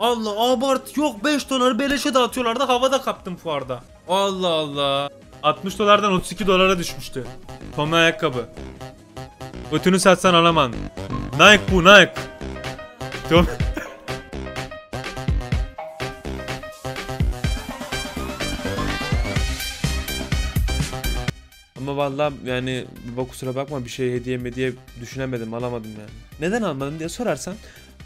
Allah abart yok 5 doları beleşe dağıtıyorlardı havada kaptım fuarda. Allah Allah. 60 dolardan 32 dolara düşmüştü. Tommy ayakkabı. Götünü satsan alamam. Nike bu Nike. Tom Ama vallahi yani baba kusura bakma bir şey hediye mediye düşünemedim alamadım yani. Neden almadın diye sorarsan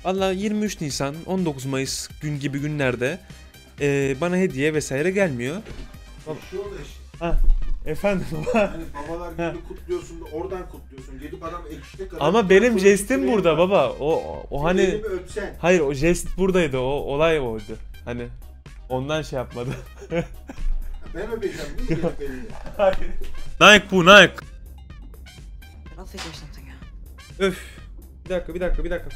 vallahi 23 Nisan 19 Mayıs gün gibi günlerde eee, bana hediye vesaire gelmiyor. Yaşıyor da işte. Ha efendim baba. Hani babalar gününü kutluyorsun da oradan kutluyorsun. Gelip adam ekşide kadar. Ama benim jestim burada baba. O o hani Elimi öpsen. hayır o jest buradaydı. O olay oydu. Hani ondan şey yapmadı. Ben öpeceğim. Niye gelip elini? Nike bu Nike. Something out. Öf. Bir dakika bir dakika bir dakika.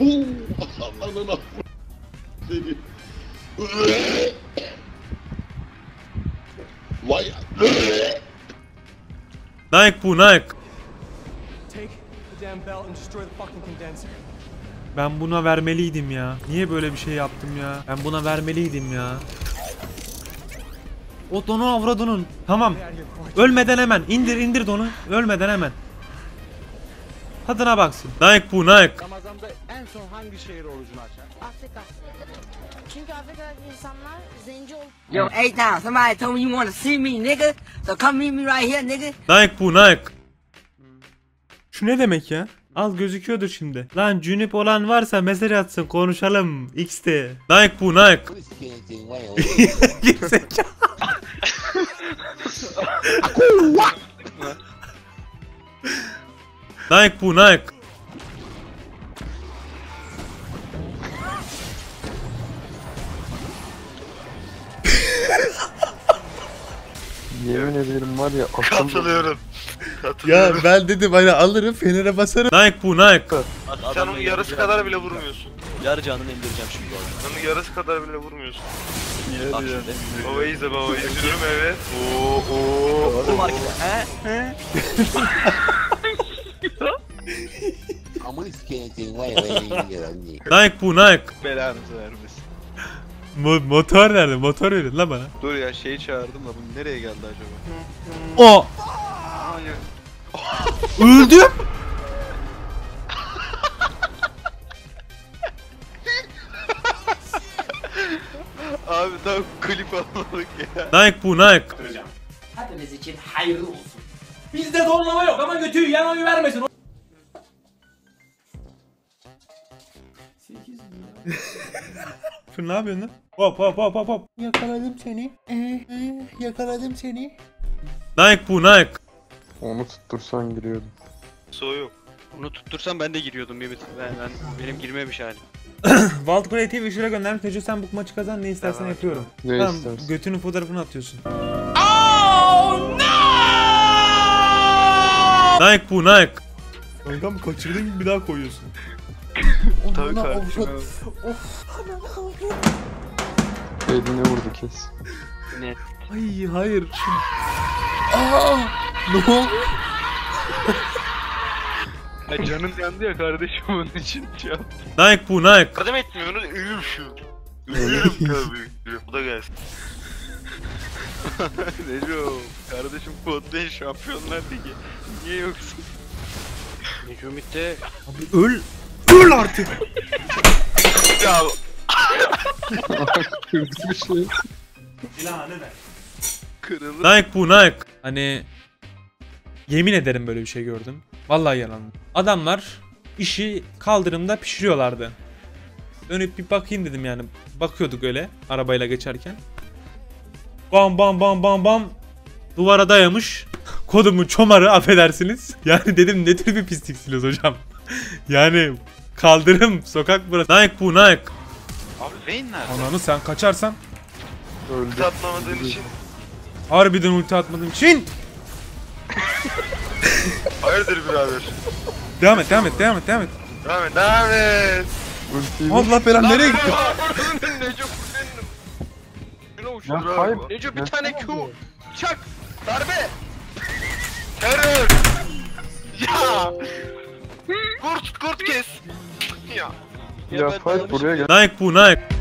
Ananı seni. Vay. Nike bu Nike. Ben buna vermeliydim ya. Niye böyle bir şey yaptım ya? Ben buna vermeliydim ya. O donu avradının. Tamam. Ölmeden hemen. indir indir donu. Ölmeden hemen. Tadına baksın. Nike bu Nike. Son hangi şehir orucunu açar? Afrika. Çünkü Afrika'daki insanlar zenci ol Yo, hey now, somebody told me you want to see me, nigga. So come meet me right here, nigga. Nike bu Nike. Şu ne demek ya? Al gözüküyordur şimdi. Lan cünüp olan varsa mesaj atsın konuşalım. X'te. Nike bu Nike. Gerizekalı. Nike bu Nike. Ederim var ya akıl Katılıyorum. Ya ben dedim hani alırım Fener'e basarım. Nike bu Nike. Sen onun yarısı kadar bile vurmuyorsun. Yarı canını indireceğim şimdi bu arada. Onun yarısı kadar bile vurmuyorsun. Bak şimdi. Baba izle baba izliyorum evet. Oo oo. Bu markete. He? He? Nike bu Nike. Belanızı vermesin. Mo- motor nerede? Motor verin la bana. Dur ya şeyi çağırdım da bu nereye geldi acaba? O. Hayır. Öldüm. Abi tam klip almadık ya. Nike bu Nike. Hepimiz için hayırlı olsun. Bizde zorlama yok ama götüyü yan oyu vermesin. Şu ne yapıyorsun lan? Hop hop hop hop hop. Yakaladım seni. Yakaladım seni. Nike bu Nike. onu tuttursan giriyordum. Soğuk. Onu tuttursam ben de giriyordum Mehmet. Ben, ben benim girmemiş halim. Wild Creative işine göndermiş. Tecu sen bu maçı kazan ne istersen Tamam. yapıyorum. Ne tamam istersin? götünün fotoğrafını atıyorsun. Nike bu Nike. Kankam kaçırdığın gibi bir daha koyuyorsun. Tabii kardeşim. Eline vurdu kes. Net. Ay hayır. Aa, ne oldu? Ya canın yandı ya kardeşim onun için şey yaptım. Nike bu Nike. Yardım etmiyor onu ölürüm şu. Ölürüm tabii. Bu da gelsin. Neco kardeşim Podbay Şampiyonlar Ligi. Niye yoksun? Necumit'te Abi öl. Öl artık. Ya Kırdı bir şey. kırılır. Nike bu Nike. Hani yemin ederim böyle bir şey gördüm. Vallahi yalan. Adamlar işi kaldırımda pişiriyorlardı. Dönüp bir bakayım dedim yani. Bakıyorduk öyle arabayla geçerken. Bam bam bam bam bam. Duvara dayamış. Kodumun çomarı affedersiniz. Yani dedim ne tür bir pisliksiniz hocam. yani kaldırım sokak burası. Nike bu Nike. Abi Vayne nerede? Ananı sen kaçarsan Öldü. Atlamadığın için. harbiden ulti atmadığım için. Hayırdır birader? Devam et devam et devam et devam et. Devam et devam et. Allah belanı nereye gitti? Neco kuzenim. Şuna Ya abi. hayır. Neco bir tane Q. Çak. Darbe. Terör. Ya. Kurt kurt kes. Ya. Ya ben Fight buraya gel. Nike bu Nike.